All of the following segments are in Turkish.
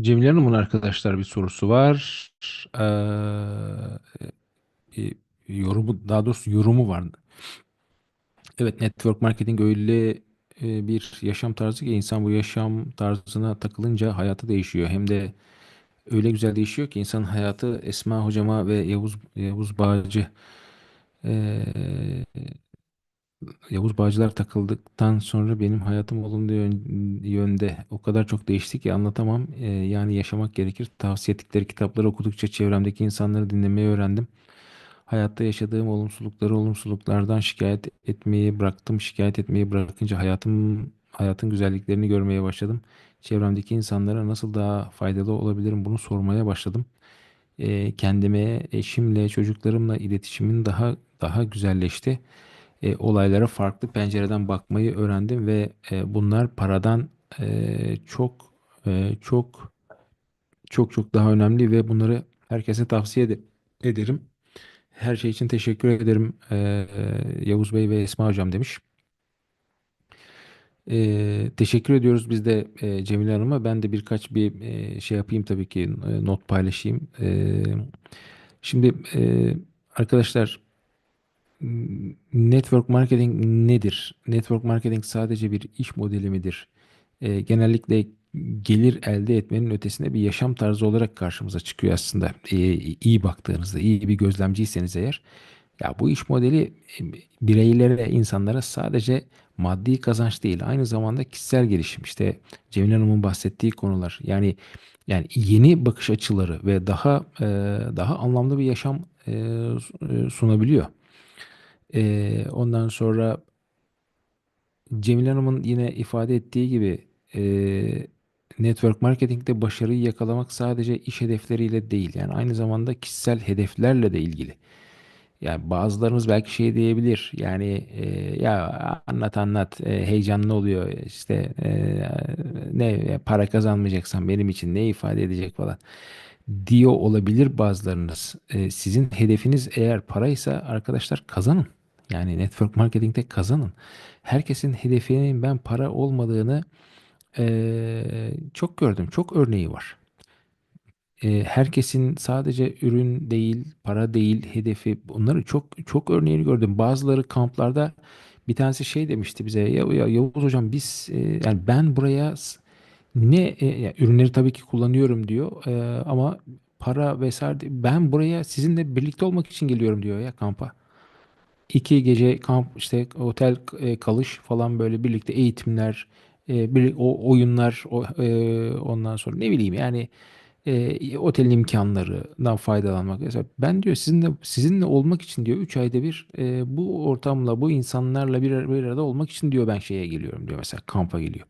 Cemile Hanım'ın arkadaşlar bir sorusu var. Ee, e, yorumu, daha doğrusu yorumu var. Evet, network marketing öyle e, bir yaşam tarzı ki insan bu yaşam tarzına takılınca hayatı değişiyor. Hem de öyle güzel değişiyor ki insanın hayatı Esma hocama ve Yavuz Yavuz Bağcı e, Yavuz Bağcılar takıldıktan sonra benim hayatım olumlu yön- yönde o kadar çok değişti ki anlatamam. E, yani yaşamak gerekir. Tavsiye ettikleri kitapları okudukça çevremdeki insanları dinlemeyi öğrendim. Hayatta yaşadığım olumsuzlukları olumsuzluklardan şikayet etmeyi bıraktım. Şikayet etmeyi bırakınca hayatım hayatın güzelliklerini görmeye başladım. Çevremdeki insanlara nasıl daha faydalı olabilirim bunu sormaya başladım. E, kendime, eşimle, çocuklarımla iletişimin daha daha güzelleşti. E, olaylara farklı pencereden bakmayı öğrendim ve e, bunlar paradan e, çok e, çok çok çok daha önemli ve bunları herkese tavsiye ede- ederim. Her şey için teşekkür ederim e, e, Yavuz Bey ve Esma Hocam demiş. E, teşekkür ediyoruz biz de e, Cemile Hanım'a. Ben de birkaç bir e, şey yapayım tabii ki e, not paylaşayım. E, şimdi e, arkadaşlar network marketing nedir? Network marketing sadece bir iş modeli midir? E, genellikle gelir elde etmenin ötesinde bir yaşam tarzı olarak karşımıza çıkıyor aslında. E, iyi baktığınızda, iyi bir gözlemciyseniz eğer. Ya bu iş modeli e, bireylere, insanlara sadece maddi kazanç değil, aynı zamanda kişisel gelişim. İşte Cemile Hanım'ın bahsettiği konular. Yani yani yeni bakış açıları ve daha e, daha anlamlı bir yaşam e, sunabiliyor. E, ondan sonra Cemile Hanım'ın yine ifade ettiği gibi e, network marketingte başarıyı yakalamak sadece iş hedefleriyle değil. Yani aynı zamanda kişisel hedeflerle de ilgili. Yani bazılarımız belki şey diyebilir. Yani e, ya anlat anlat e, heyecanlı oluyor işte e, ne para kazanmayacaksan benim için ne ifade edecek falan diyor olabilir bazılarınız. E, sizin hedefiniz eğer paraysa arkadaşlar kazanın. Yani network marketingte kazanın. Herkesin hedefinin ben para olmadığını e, çok gördüm. Çok örneği var e, herkesin sadece ürün değil, para değil hedefi bunları çok çok örneğini gördüm. Bazıları kamplarda bir tanesi şey demişti bize ya, ya Yavuz hocam biz e, yani ben buraya ne e, ya ürünleri tabii ki kullanıyorum diyor e, ama para vesaire ben buraya sizinle birlikte olmak için geliyorum diyor ya kampa. İki gece kamp işte otel e, kalış falan böyle birlikte eğitimler e, bir, o oyunlar e, ondan sonra ne bileyim yani e, otelin imkanlarından faydalanmak. Mesela ben diyor sizinle sizinle olmak için diyor 3 ayda bir e, bu ortamla bu insanlarla bir, bir arada olmak için diyor ben şeye geliyorum diyor mesela kampa geliyor.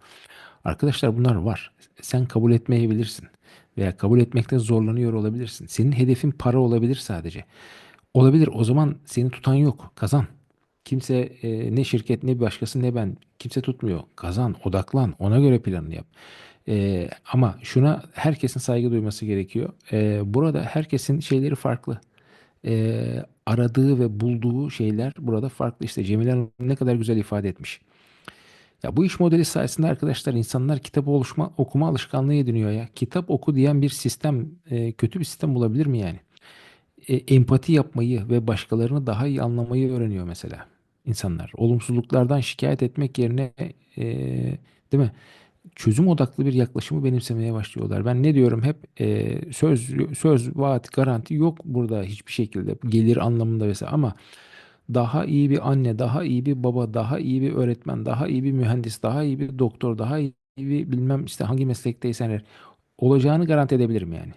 Arkadaşlar bunlar var. Sen kabul etmeyebilirsin veya kabul etmekte zorlanıyor olabilirsin. Senin hedefin para olabilir sadece. Olabilir. O zaman seni tutan yok. Kazan. Kimse e, ne şirket ne başkası ne ben kimse tutmuyor. Kazan, odaklan, ona göre planını yap. E, ama şuna herkesin saygı duyması gerekiyor. E, burada herkesin şeyleri farklı. E, aradığı ve bulduğu şeyler burada farklı. İşte Cemile Hanım ne kadar güzel ifade etmiş. Ya bu iş modeli sayesinde arkadaşlar insanlar kitap oluşma, okuma alışkanlığı ediniyor ya. Kitap oku diyen bir sistem e, kötü bir sistem olabilir mi yani? E, empati yapmayı ve başkalarını daha iyi anlamayı öğreniyor mesela insanlar. Olumsuzluklardan şikayet etmek yerine e, değil mi? Çözüm odaklı bir yaklaşımı benimsemeye başlıyorlar. Ben ne diyorum hep e, söz söz vaat garanti yok burada hiçbir şekilde gelir anlamında vesaire ama daha iyi bir anne, daha iyi bir baba, daha iyi bir öğretmen, daha iyi bir mühendis, daha iyi bir doktor, daha iyi bir bilmem işte hangi meslekteysen eğer olacağını garanti edebilirim yani.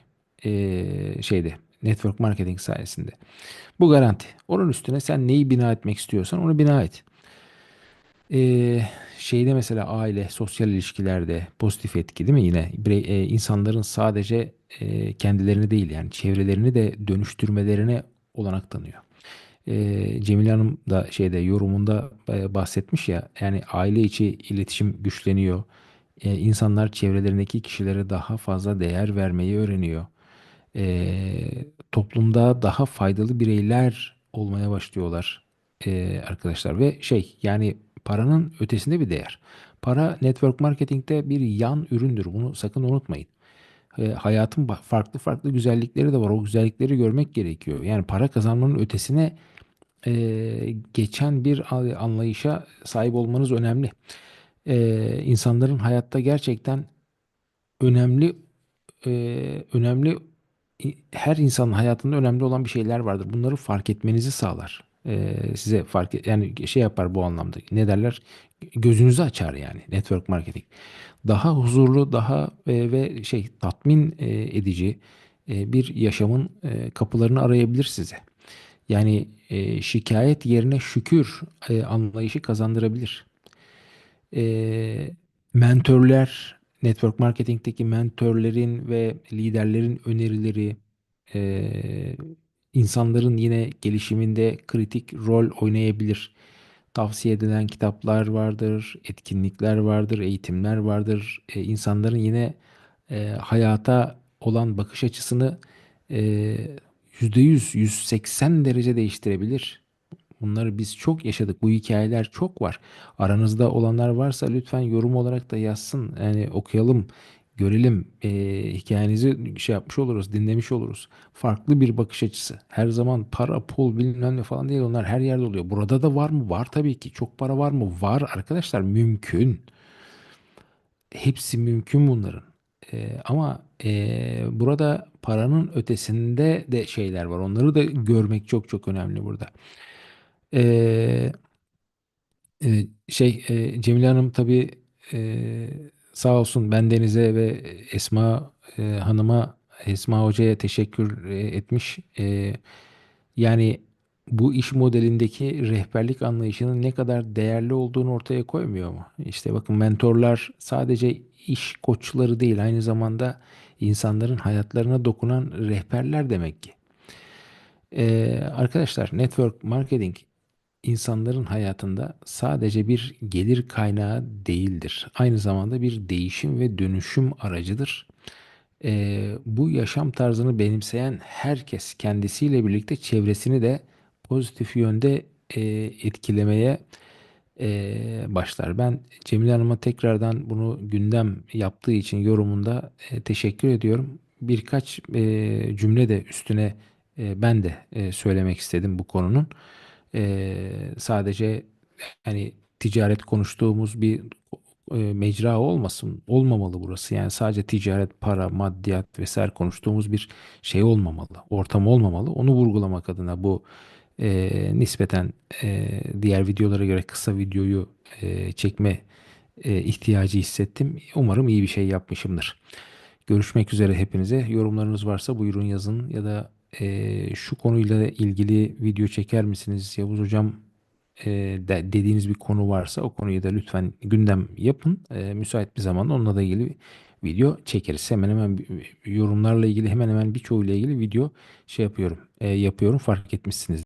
Ee, şeyde network marketing sayesinde. Bu garanti. Onun üstüne sen neyi bina etmek istiyorsan onu bina et. Ee, şeyde mesela aile, sosyal ilişkilerde pozitif etki değil mi yine? Birey, e, insanların sadece e, kendilerini değil yani çevrelerini de dönüştürmelerine olanak tanıyor. Ee, Cemile Hanım da şeyde yorumunda e, bahsetmiş ya yani aile içi iletişim güçleniyor. Ee, insanlar çevrelerindeki kişilere daha fazla değer vermeyi öğreniyor. Ee, toplumda daha faydalı bireyler olmaya başlıyorlar ee, arkadaşlar ve şey yani paranın ötesinde bir değer. Para network marketingte bir yan üründür. Bunu sakın unutmayın. E, hayatın farklı farklı güzellikleri de var. O güzellikleri görmek gerekiyor. Yani para kazanmanın ötesine e, geçen bir anlayışa sahip olmanız önemli. E, insanların hayatta gerçekten önemli e, önemli her insanın hayatında önemli olan bir şeyler vardır. Bunları fark etmenizi sağlar. E, size fark et, yani şey yapar bu anlamda. Ne derler? Gözünüzü açar yani network marketing. Daha huzurlu, daha e, ve şey tatmin e, edici e, bir yaşamın e, kapılarını arayabilir size. Yani e, şikayet yerine şükür e, anlayışı kazandırabilir. E, mentörler, network marketingteki mentörlerin ve liderlerin önerileri e, insanların yine gelişiminde kritik rol oynayabilir. Tavsiye edilen kitaplar vardır, etkinlikler vardır, eğitimler vardır. E, insanların yine e, hayata olan bakış açısını e, %100, 180 derece değiştirebilir. Bunları biz çok yaşadık. Bu hikayeler çok var. Aranızda olanlar varsa lütfen yorum olarak da yazsın. Yani okuyalım, görelim. Ee, hikayenizi şey yapmış oluruz, dinlemiş oluruz. Farklı bir bakış açısı. Her zaman para, pul bilmem ne falan değil. Onlar her yerde oluyor. Burada da var mı? Var tabii ki. Çok para var mı? Var arkadaşlar. Mümkün. Hepsi mümkün bunların. Ee, ama ee, burada paranın ötesinde de şeyler var. Onları da görmek çok çok önemli burada. Ee, e, şey e, Cemile Hanım tabii e, sağ olsun ben Deniz'e ve Esma e, Hanım'a Esma Hoca'ya teşekkür e, etmiş. E, yani bu iş modelindeki rehberlik anlayışının ne kadar değerli olduğunu ortaya koymuyor mu? İşte bakın mentorlar sadece iş koçları değil aynı zamanda insanların hayatlarına dokunan rehberler demek ki. Ee, arkadaşlar network marketing insanların hayatında sadece bir gelir kaynağı değildir. Aynı zamanda bir değişim ve dönüşüm aracıdır. Ee, bu yaşam tarzını benimseyen herkes kendisiyle birlikte çevresini de pozitif yönde e, etkilemeye e, başlar. Ben Cemile Hanım'a tekrardan bunu gündem yaptığı için yorumunda e, teşekkür ediyorum. Birkaç e, cümle de üstüne e, ben de e, söylemek istedim bu konunun. E, sadece hani ticaret konuştuğumuz bir e, mecra olmasın, olmamalı burası. Yani sadece ticaret, para, maddiyat vesaire konuştuğumuz bir şey olmamalı, ortam olmamalı. Onu vurgulamak adına bu e, nispeten e, diğer videolara göre kısa videoyu e, çekme e, ihtiyacı hissettim. Umarım iyi bir şey yapmışımdır. Görüşmek üzere hepinize. Yorumlarınız varsa buyurun yazın ya da e, şu konuyla ilgili video çeker misiniz Yavuz Hocam e, de, dediğiniz bir konu varsa o konuyu da lütfen gündem yapın. E, müsait bir zamanda onunla da ilgili video çekeriz. Hemen hemen yorumlarla ilgili hemen hemen birçoğuyla ilgili video şey yapıyorum, e, yapıyorum fark etmişsiniz.